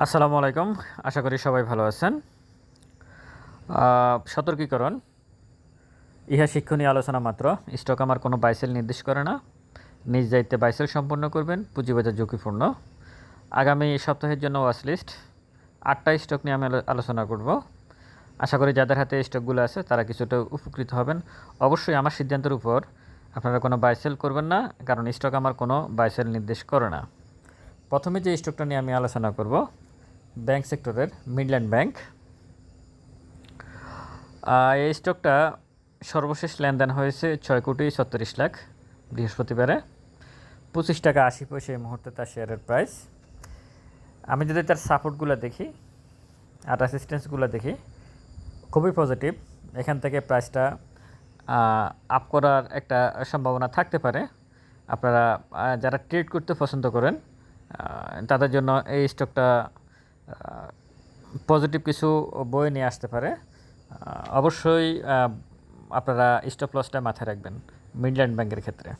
আসসালামু আলাইকুম। আশা করি সবাই ভালো আছেন। সতর্কীকরণ। ইহা শিক্ষণীয় আলোচনা মাত্র। স্টক আমার কোনো বাইসেল নির্দেশ করে না। নিজ দায়িত্বে বাইসেল সম্পন্ন করবেন, পুঁজিবাজার ঝুঁকিপূর্ণ। আগামী সপ্তাহের জন্য ওয়াচ লিস্ট আটটা স্টক নিয়ে আমি আলো- আলোচনা করব। আশা করি যাদের হাতে স্টকগুলো আছে, তারা কিছুটা উপকৃত হবেন। অবশ্যই আমার সিদ্ধান্তের উপর আপনারা কোনো বাইসেল করবেন না, কারণ স্টক আমার কোনো বাইসেল নির্দেশ করে না। প্রথমে যে স্টকটা নিয়ে আমি আলোচনা করব ব্যাংক সেক্টরের মিডল্যান্ড ব্যাংক। এই স্টকটা সর্বশেষ লেনদেন হয়েছে ছয় কোটি ছত্রিশ লাখ বৃহস্পতিবারে। পঁচিশ টাকা আশি পয়সা এই মুহূর্তে তার শেয়ারের প্রাইস আমি যদি তার সাপোর্টগুলো দেখি, আর অ্যাসিস্ট্যান্সগুলো দেখি, খুবই পজিটিভ এখান থেকে প্রাইসটা আপ করার একটা সম্ভাবনা থাকতে পারে। আপনারা যারা ট্রেড করতে পছন্দ করেন তাদের জন্য এই স্টকটা পজিটিভ কিছু বই নিয়ে আসতে পারে। অবশ্যই আপনারা স্টপ লসটা মাথায় রাখবেন মিডল্যান্ড ব্যাংকের ক্ষেত্রে।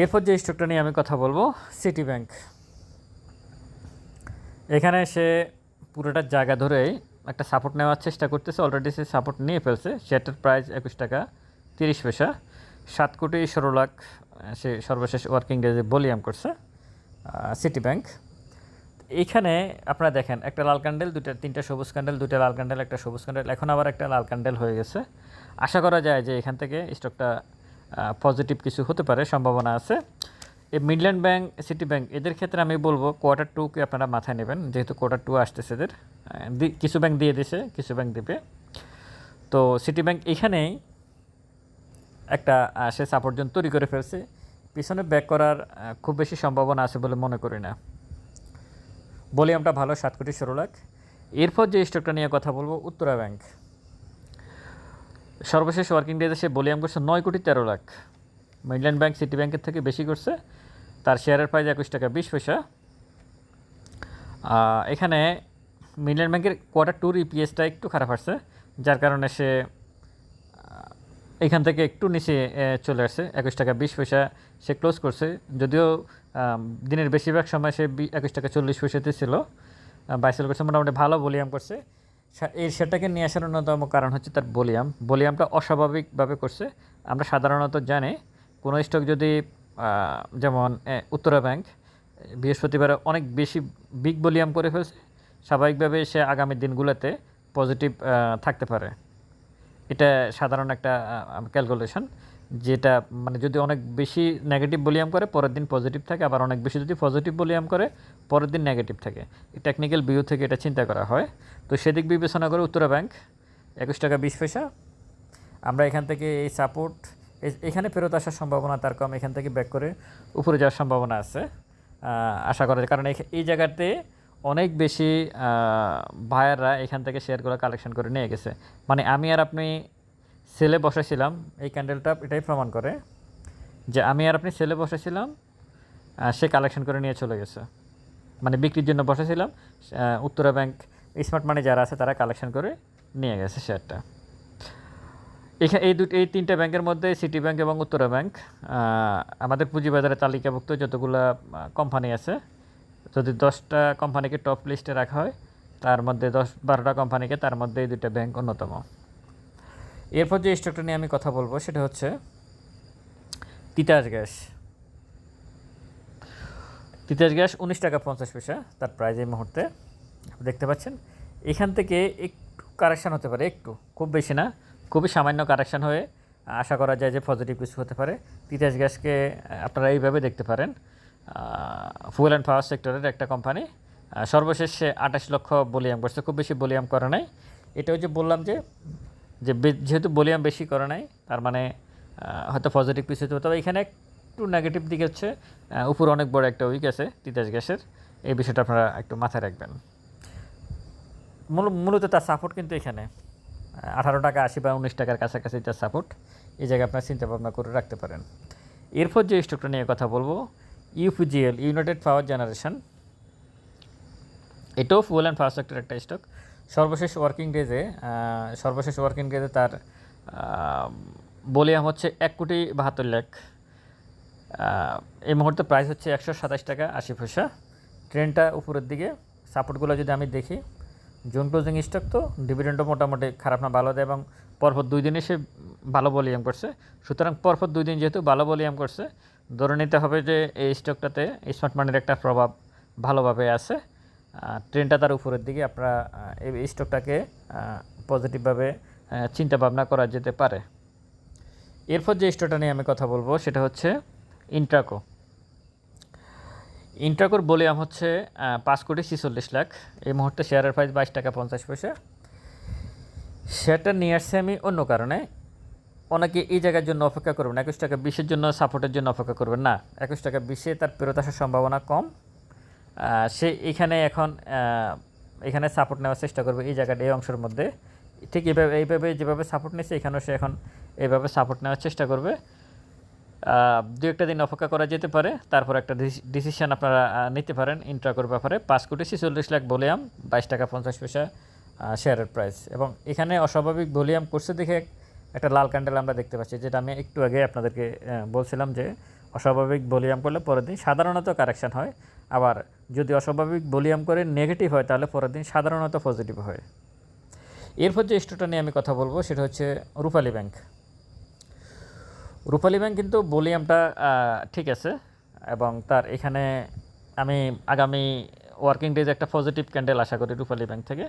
এরপর যে স্টকটা নিয়ে আমি কথা বলব সিটি ব্যাংক এখানে সে পুরোটা জায়গা ধরেই একটা সাপোর্ট নেওয়ার চেষ্টা করতেছে অলরেডি সে সাপোর্ট নিয়ে ফেলছে। সেটার প্রাইস একুশ টাকা, তিরিশ পয়সা, সাত কোটি ষোলো লাখ সে সর্বশেষ ওয়ার্কিং ডেজে বলিয়াম করছে সিটি ব্যাংক এইখানে আপনারা দেখেন, একটা লাল ক্যান্ডেল দুটা তিনটা সবুজ ক্যান্ডেল দুটা লাল ক্যান্ডেল একটা সবুজ ক্যান্ডেল এখন আবার একটা লাল ক্যান্ডেল হয়ে গেছে। আশা করা যায় যে এখান থেকে স্টকটা পজিটিভ কিছু হতে পারে, সম্ভাবনা আছে। এই মিডল্যান্ড ব্যাংক সিটি ব্যাংক এদের ক্ষেত্রে আমি বলব কোয়ার্টার টুকে আপনারা মাথায় নেবেন, যেহেতু কোয়ার্টার টু আসতেছে এদের। কিছু ব্যাংক দিয়ে দিছে, কিছু ব্যাংক দিবে। তো সিটি ব্যাংক এখানেই একটা সে সাপোর্ট জোন তৈরি করে ফেলছে। পিছনে ব্যাক করার খুব বেশি সম্ভাবনা আছে বলে মনে করি না। ভলিউমটা ভালো, সাত কোটি ষোলো লাখ। এরপর যে স্টকটা নিয়ে কথা বলব, উত্তরা ব্যাংক। সর্বশেষ ওয়ার্কিং ডেতে সে ভলিউম করছে নয় কোটি তেরো লাখ। মিডল্যান্ড ব্যাংক সিটি ব্যাংকের থেকে বেশি করছে। তার শেয়ারের প্রাইস একুশ টাকা, বিশ পয়সা। এখানে মিডল্যান্ড ব্যাংকের কোয়ার্টার টুর ইপিএসটা একটু খারাপ আসছে, যার কারণে সে এখান থেকে একটু নিচে চলে আসছে। একুশ টাকা, বিশ পয়সা সে ক্লোজ করছে। যদিও দিনের বেশিরভাগ সময় সে একুশ টাকা চল্লিশ পয়সাতে ছিল। বাইসেল করছে, মোটামুটি ভালো ভলিউম করছে। এই সেটাকে নিয়ে আসার অন্যতম কারণ হচ্ছে তার ভলিউম। ভলিউমটা অস্বাভাবিকভাবে করছে। আমরা সাধারণত জানি, কোনো স্টক যদি যেমন উত্তরা ব্যাংক, বৃহস্পতিবার অনেক বেশি বিগ ভলিউম করে ফেলছে। স্বাভাবিকভাবে সে আগামী দিনগুলোতে পজিটিভ থাকতে পারে। এটা সাধারণ একটা ক্যালকুলেশন যেটা মানে যদি অনেক বেশি নেগেটিভ ভলিউম করে, পরের দিন পজিটিভ থাকে, আবার অনেক বেশি যদি পজিটিভ ভলিউম করে, পরের দিন নেগেটিভ থাকে। টেকনিক্যাল ভিউ থেকে এটা চিন্তা করা হয়। তো সেদিক বিবেচনা করে উত্তরা ব্যাংক একুশ টাকা বিশ পয়সা। আমরা এখান থেকে এই সাপোর্ট এখানে ফেরত আসার সম্ভাবনা তার কম, এখান থেকে ব্যাক করে উপরে যাওয়ার সম্ভাবনা আছে। আশা করা কারণ এই জায়গাতে অনেক বেশি ভাইয়াররা এখান থেকে শেয়ারগুলো কালেকশন করে নিয়ে গেছে। মানে আমি আর আপনি সেলে বসেছিলাম এই ক্যান্ডেলটা এটাই প্রমাণ করে যে আমি আর আপনি সেলে বসেছিলাম সে কালেকশন করে নিয়ে চলে গেছে। মানে বিক্রির জন্য বসেছিলাম উত্তরা ব্যাংক স্মার্ট মানি যারা আছে তারা কালেকশন করে নিয়ে গেছে শেয়ারটা এখানে এই দুটো, এই তিনটা ব্যাংকের মধ্যে সিটি ব্যাংক এবং উত্তরা ব্যাংক আমাদের পুঁজিবাজারে তালিকাভুক্ত যতগুলো কোম্পানি আছে, যদি দশটা কোম্পানিকে টপ লিস্টে রাখা হয়, তার মধ্যে দশ বারোটা কোম্পানিকে তার মধ্যে এই দুটো ব্যাংক অন্যতম। এরপর যে স্টকটা নিয়ে আমি কথা বলব সেটা হচ্ছে তিতাস গ্যাস। তিতাস গ্যাস উনিশ টাকা পঞ্চাশ পয়সা, তার প্রাইস এই মুহূর্তে। দেখতে পাচ্ছেন, এখান থেকে একটু কারেকশান হতে পারে, একটু, খুব বেশি না, খুবই সামান্য কারেকশান হয়ে আশা করা যায় যে পজিটিভ কিছু হতে পারে। তিতাস গ্যাসকে আপনারা এইভাবে দেখতে পারেন ফুয়েল অ্যান্ড পাওয়ার সেক্টরের একটা কোম্পানি সর্বশেষ সে আঠাশ লক্ষ বলিয়াম করছে, খুব বেশি বলিয়াম করে নাই। এটাও যে বললাম যে যে যেহেতু বলিয়াম বেশি করে নাই, তার মানে হয়তো পজিটিভ পিস হতে। তবে এখানে একটু নেগেটিভ দিক হচ্ছে উপর অনেক বড় একটা উইক আছে, তিতাস গ্যাসের। এই বিষয়টা আপনারা একটু মাথায় রাখবেন। মূল- মূলত তার সাপোর্ট কিন্তু এখানে। আঠারো টাকা আশি বা উনিশ টাকার কাছাকাছি তার সাপোর্ট এই জায়গায় আপনার চিন্তা ভাবনা করে রাখতে পারেন। এরপর যে স্টকটা নিয়ে কথা বলব ইউপিজিএল ইউনাইটেড পাওয়ার জেনারেশন এটাও ফুয়েল অ্যান্ড পাওয়ার সেক্টর একটা স্টক সর্বশেষ ওয়ার্কিং ডেজে সর্বশেষ ওয়ার্কিং ডেজে তার বলিয়াম হচ্ছে এক কোটি বাহাত্তর লাখ। এই মুহূর্তে প্রাইস হচ্ছে একশো সাতাশ টাকা আশি পয়সা। ট্রেনটা উপরের দিকে সাপোর্টগুলো যদি আমি দেখি জোন ক্লোজিং স্টক তো ডিভিডেন্ডও মোটামুটি খারাপ না, ভালো দেয় এবং পরপর দুই দিনে সে ভালো ভলিউম করছে। সুতরাং পরপর দুই দিন যেহেতু ভালো ভলিউম করছে, ধরে নিতে হবে যে এই স্টকটাতে স্মার্ট মানির একটা প্রভাব ভালোভাবে আছে। ট্রেনটা তার উপরের দিকে, আপনারা এই স্টকটাকে পজিটিভভাবে চিন্তা ভাবনা করা যেতে পারে। এরপর যে স্টকটা নিয়ে আমি কথা বলব, সেটা হচ্ছে ইন্ট্রাকো ইন্ট্রাকোর ভলিউম হচ্ছে পাঁচ কোটি ছিচল্লিশ লাখ। এই মুহূর্তে শেয়ারের প্রাইস বাইশ টাকা পঞ্চাশ পয়সা। শেয়ারটা নিয়ে আসছে আমি অন্য কারণে। অনেকে এই জায়গার জন্য অপেক্ষা করবেন একুশ টাকা বিশের জন্য, সাপোর্টের জন্য অপেক্ষা করবেন না। একুশ টাকা বিশে তার ফেরত আসার সম্ভাবনা কম। সে এখানে এখন এখানে সাপোর্ট নেওয়ার চেষ্টা করবে এই জায়গাটা, এই অংশের মধ্যে। ঠিক এইভাবে এইভাবে যেভাবে সাপোর্ট নিচ্ছে এখানেও সে এখন এইভাবে সাপোর্ট নেওয়ার চেষ্টা করবে। দু একটা দিন অপেক্ষা করা যেতে পারে, তারপর একটা ডিসিশন আপনারা নিতে পারেন ইন্ট্রাকোর ব্যাপারে। পাঁচ কোটি ছেচল্লিশ লাখ ভলিউম বাইশ টাকা পঞ্চাশ পয়সা শেয়ারের প্রাইস এবং এখানে অস্বাভাবিক ভলিউম করছে দেখে একটা লাল ক্যান্ডেল আমরা দেখতে পাচ্ছি, যেটা আমি একটু আগে আপনাদেরকে বলছিলাম যে অস্বাভাবিক ভলিউম করলে পরের দিন সাধারণত কারেকশন হয়। আবার যদি অস্বাভাবিক ভলিউম করে নেগেটিভ হয়, তাহলে পরের দিন সাধারণত পজিটিভ হয়। এরপর যে স্টোরটা নিয়ে আমি কথা বলব, সেটা হচ্ছে রূপালী ব্যাংক। রূপালী ব্যাংক কিন্তু ভলিউমটা ঠিক আছে, এবং তার এখানে আমি আগামী ওয়ার্কিং ডেজ একটা পজিটিভ ক্যান্ডেল আশা করি রূপালী ব্যাংক থেকে।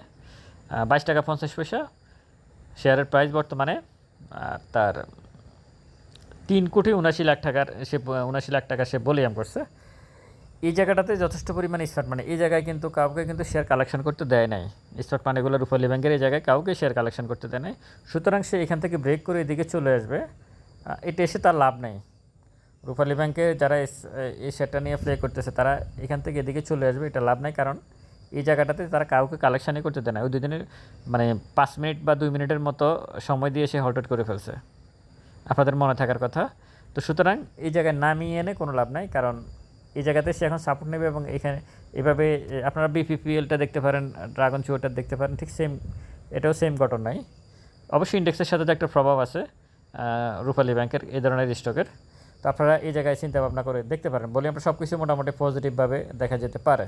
বাইশ টাকা পঞ্চাশ পয়সা। শেয়ারের প্রাইস বর্তমানে তার তিন কোটি উনাশি লাখ টাকার সে উনাশি লাখ টাকা সে বলিয়াম করছে। এই জায়গাটাতে যথেষ্ট পরিমাণে স্মার্ট মানে এই জায়গায় কিন্তু কাউকে কিন্তু শেয়ার কালেকশন করতে দেয় নাই। স্মার্ট মানিগুলো রূপালী ব্যাংকের এই জায়গায় কাউকে শেয়ার কালেকশন করতে দেয় নাই। সুতরাং সে এখান থেকে ব্রেক করে এদিকে চলে আসবে। এটা এসে তার লাভ নেই। রূপালী ব্যাংকে যারা এই শেয়ারটা নিয়ে প্লে করতেছে, তারা এখান থেকে এদিকে চলে আসবে, এটা লাভ নাই। কারণ এই জায়গাটাতে তারা কাউকে কালেকশানই করতে দেয় না ওই দুই দিনের মানে পাঁচ মিনিট বা দুই মিনিটের মতো সময় দিয়ে সে হল্টেড করে ফেলছে। আপনাদের মনে থাকার কথা। তো সুতরাং এই জায়গায় নামিয়ে এনে কোনো লাভ নাই। কারণ এই জায়গাতে সে এখন সাপোর্ট নেবে এবং এখানে এভাবে আপনারা বিপিপিএলটা দেখতে পারেন ড্রাগন চুয়োটা দেখতে পারেন, ঠিক সেম এটাও সেম ঘটনাই অবশ্যই ইন্ডেক্সের সাথে তো একটা প্রভাব আছে রূপালী ব্যাংকের এই ধরনের স্টকের তো আপনারা এই জায়গায় চিন্তা ভাবনা করে দেখতে পারেন। বলি আমরা সব কিছু মোটামুটি পজিটিভভাবে দেখা যেতে পারে।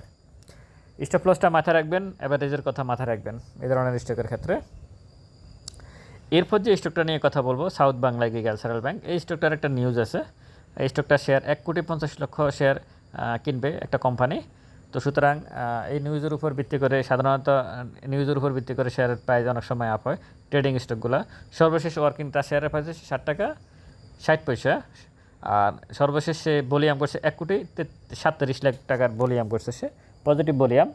স্টপ লসটা মাথায় রাখবেন অ্যাভারেজের কথা মাথায় রাখবেন, এই ধরনের স্টকের ক্ষেত্রে। এরপর যে স্টকটা নিয়ে কথা বলব সাউথ বাংলা এগ্রিকালচারাল ব্যাংক এই স্টকটার একটা নিউজ আছে। এই স্টকটা শেয়ার এক কোটি পঞ্চাশ লক্ষ শেয়ার কিনবে একটা কোম্পানি তো সুতরাং এই নিউজের উপর ভিত্তি করে, সাধারণত নিউজের উপর ভিত্তি করে শেয়ারের প্রাইস অনেক সময় আপ হয় ট্রেডিং স্টকগুলো সর্বশেষ ওয়ার্কিং তার শেয়ারের প্রাইস হচ্ছে ষাট টাকা, ষাট পয়সা। আর সর্বশেষ সে বলিয়াম করছে এক কোটি সাতত্রিশ লাখ টাকার বলিয়াম করছে সে পজিটিভ বলিয়াম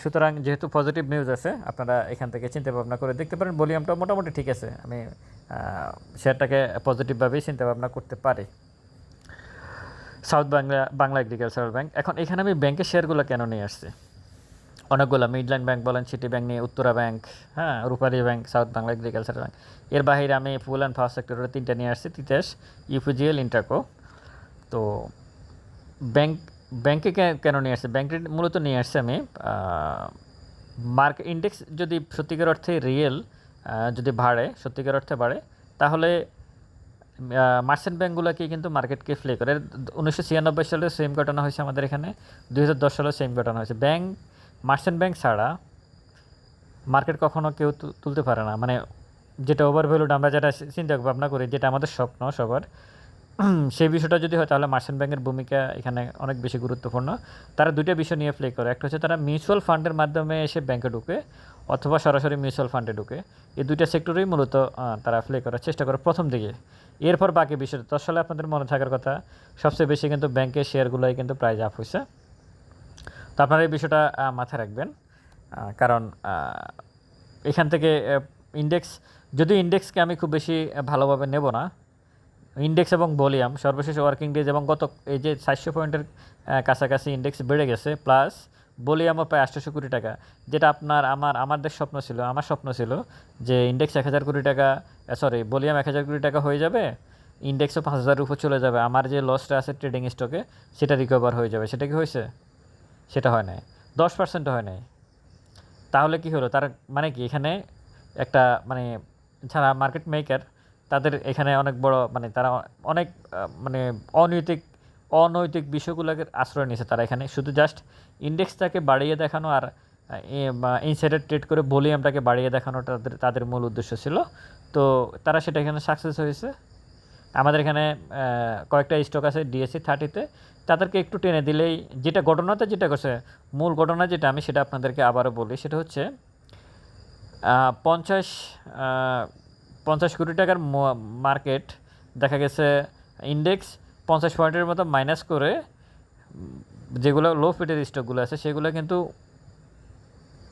সুতরাং যেহেতু পজিটিভ নিউজ আছে, আপনারা এখান থেকে চিন্তা ভাবনা করে দেখতে পারেন ভলিউমটা মোটামুটি ঠিক আছে। আমি শেয়ারটাকে পজিটিভভাবেই চিন্তা ভাবনা করতে পারি। South Bangla Bangla agricultural bank এখন এখানে আমি ব্যাংকের শেয়ারগুলো কেন নিয়ে আসছি? অনেকগুলো মিডল্যান্ড ব্যাংক বলেন সিটি ব্যাংক নিয়ে উত্তরা ব্যাংক হ্যাঁ Rupali bank south Bangla agriculture bank এর বাইরে আমি ফুল অ্যান্ড ফার্স্ট সেক্টরের তিনটা নিয়ে আসছি তিতাস ইউপিজিএল ইন্টারকো তো ব্যাংক ব্যাংকে কেন নিয়ে আসছে? ব্যাংকে মূলত নিয়ে আসছে আমি মার্কেট ইন্ডেক্স যদি সত্যিকার অর্থে রিয়েল যদি বাড়ে, সত্যিকার অর্থে বাড়ে, তাহলে মার্চেন্ট ব্যাঙ্কগুলোকে কিন্তু মার্কেটকে ফ্লে করে। উনিশশো ছিয়ানব্বই সালে সেম ঘটনা হয়েছে আমাদের এখানে, দুই হাজার দশ সালে সেম ঘটনা হয়েছে। ব্যাংক মার্চেন্ট ব্যাংক ছাড়া মার্কেট কখনো কেউ তুলতে পারে না। মানে যেটা ওভার ভ্যালুড আমরা যেটা চিন্তা ভাবনা করি, যেটা আমাদের স্বপ্ন সবার, সেই বিষয়টা যদি হয়, তাহলে মার্চেন্ট ব্যাংকের ভূমিকা এখানে অনেক বেশি গুরুত্বপূর্ণ। তারা দুইটা বিষয় নিয়ে প্লে করে। একটা হচ্ছে তারা মিউচুয়াল ফান্ডের মাধ্যমে এসে ব্যাংকে ঢুকে, অথবা সরাসরি মিউচুয়াল ফান্ডে ঢুকে। এই দুইটা সেক্টরেই মূলত তারা প্লে করার চেষ্টা করে প্রথম দিকে। এরপর বাকি বিষয়টা তো আসলে আপনাদের মনে থাকার কথা, সবচেয়ে বেশি কিন্তু ব্যাংকের শেয়ারগুলোই কিন্তু প্রাইজ আপ হয়েছে তো আপনারা এই বিষয়টা মাথায় রাখবেন কারণ এখান থেকে ইন্ডেক্স যদি ইন্ডেক্সকে আমি খুব বেশি ভালোভাবে নেব না ইন্ডেক্স এবং ভলিউম সর্বশেষ ওয়ার্কিং ডেজ এবং গত, এই যে চারশো পয়েন্টের কাছাকাছি ইন্ডেক্স বেড়ে গেছে প্লাস ভলিউমও প্রায় আটশোশো কোটি টাকা, যেটা আপনার আমার, আমাদের স্বপ্ন ছিল, আমার স্বপ্ন ছিল যে ইন্ডেক্স এক হাজার কোটি টাকা সরি ভলিউম এক হাজার কোটি টাকা হয়ে যাবে ইন্ডেক্সও পাঁচ হাজারের উপর চলে যাবে, আমার যে লসটা আছে ট্রেডিং স্টকে সেটা রিকভার হয়ে যাবে, সেটা কি হয়েছে? সেটা হয় নাই, দশ পার্সেন্ট হয় নাই। তাহলে কি হলো? তার মানে কি? এখানে একটা মানে যারা মার্কেট মেকার তাদের এখানে অনেক বড় মানে তারা অনেক মানে অনৈতিক অনৈতিক বিষয়গুলোকে আশ্রয় নিয়েছে তারা এখানে। শুধু জাস্ট ইন্ডেক্সটাকে বাড়িয়ে দেখানো আর ইনসাইডার ট্রেড করে ভলিউমটাকে বাড়িয়ে দেখানো তাদের তাদের মূল উদ্দেশ্য ছিল। তো তারা সেটা এখানে সাকসেস হয়েছে। আমাদের এখানে কয়েকটা স্টক আছে ডিএসসি থার্টিতে তাদেরকে একটু টেনে দিলেই যেটা ঘটনাতে যেটা করছে মূল ঘটনা যেটা আমি সেটা আপনাদেরকে আবারও বলি, সেটা হচ্ছে পঞ্চাশ পঞ্চাশ কোটি টাকার মার্কেট দেখা গেছে ইন্ডেক্স পঞ্চাশ পয়েন্টের মতো মাইনাস করে যেগুলো লো ফিটের স্টকগুলো আছে, সেগুলো কিন্তু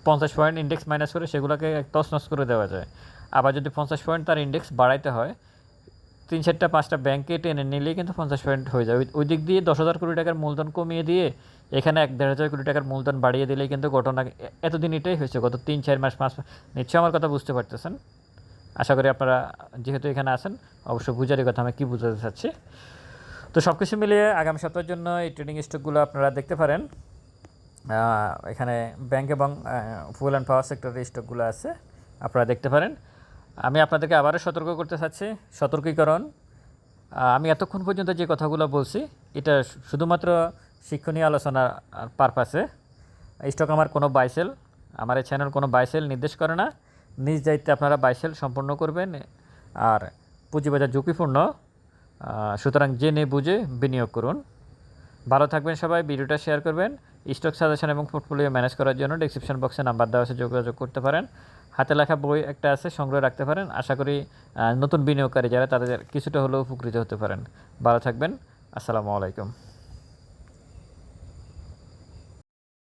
পঞ্চাশ পয়েন্ট ইন্ডেক্স মাইনাস করে সেগুলোকে তছনছ করে দেওয়া যায়। আবার যদি পঞ্চাশ পয়েন্ট তার ইন্ডেক্স বাড়াইতে হয়, তিন চারটা পাঁচটা ব্যাংকে টেনে নিলেই কিন্তু পঞ্চাশ পয়েন্ট হয়ে যায়। ওই- দিক দিয়ে দশ হাজার কোটি টাকার মূলধন কমিয়ে দিয়ে এখানে এক দেড় হাজার কোটি টাকার মূলধন বাড়িয়ে দিলেই কিন্তু ঘটনা এতদিন এটাই হয়েছে, গত তিন, চার মাস, পাঁচ নিশ্চয়ই আমার কথা বুঝতে পারতেছেন। আশা করি আপনারা যেহেতু এখানে আছেন, অবশ্যই বুঝারই কথা আমি কী বুঝাতে চাচ্ছি। তো সব কিছু মিলিয়ে আগামী সপ্তাহের জন্য এই ট্রেডিং স্টকগুলো আপনারা দেখতে পারেন। এখানে ব্যাংক এবং ফুয়েল অ্যান্ড পাওয়ার সেক্টরের স্টকগুলো আছে, আপনারা দেখতে পারেন। আমি আপনাদেরকে আবারও সতর্ক করতে চাচ্ছি, সতর্কীকরণ। আমি এতক্ষণ পর্যন্ত যে কথাগুলো বলছি, এটা শুধুমাত্র শিক্ষণীয় আলোচনার পারপাসে স্টক আমার কোনো বাইসেল আমার এই চ্যানেল কোনো বাইসেল নির্দেশ করে না। নিজ দায়িত্বে আপনারা বাইসেল সম্পন্ন করবেন, আর পুঁজিবাজার ঝুঁকিপূর্ণ। সুতরাং জেনে বুঝে বিনিয়োগ করুন। ভালো থাকবেন সবাই, ভিডিওটা শেয়ার করবেন। স্টক সাজেশন এবং পোর্টফোলিও ম্যানেজ করার জন্য ডিসক্রিপশন বক্সে নাম্বার দেওয়া আছে, যোগাযোগ করতে পারেন। হাতে লেখা বই একটা আছে, সংগ্রহ রাখতে পারেন। আশা করি নতুন বিনিয়োগকারী যারা, তাদের কিছুটা হলেও উপকৃত হতে পারেন। ভালো থাকবেন। আসসালামু আলাইকুম।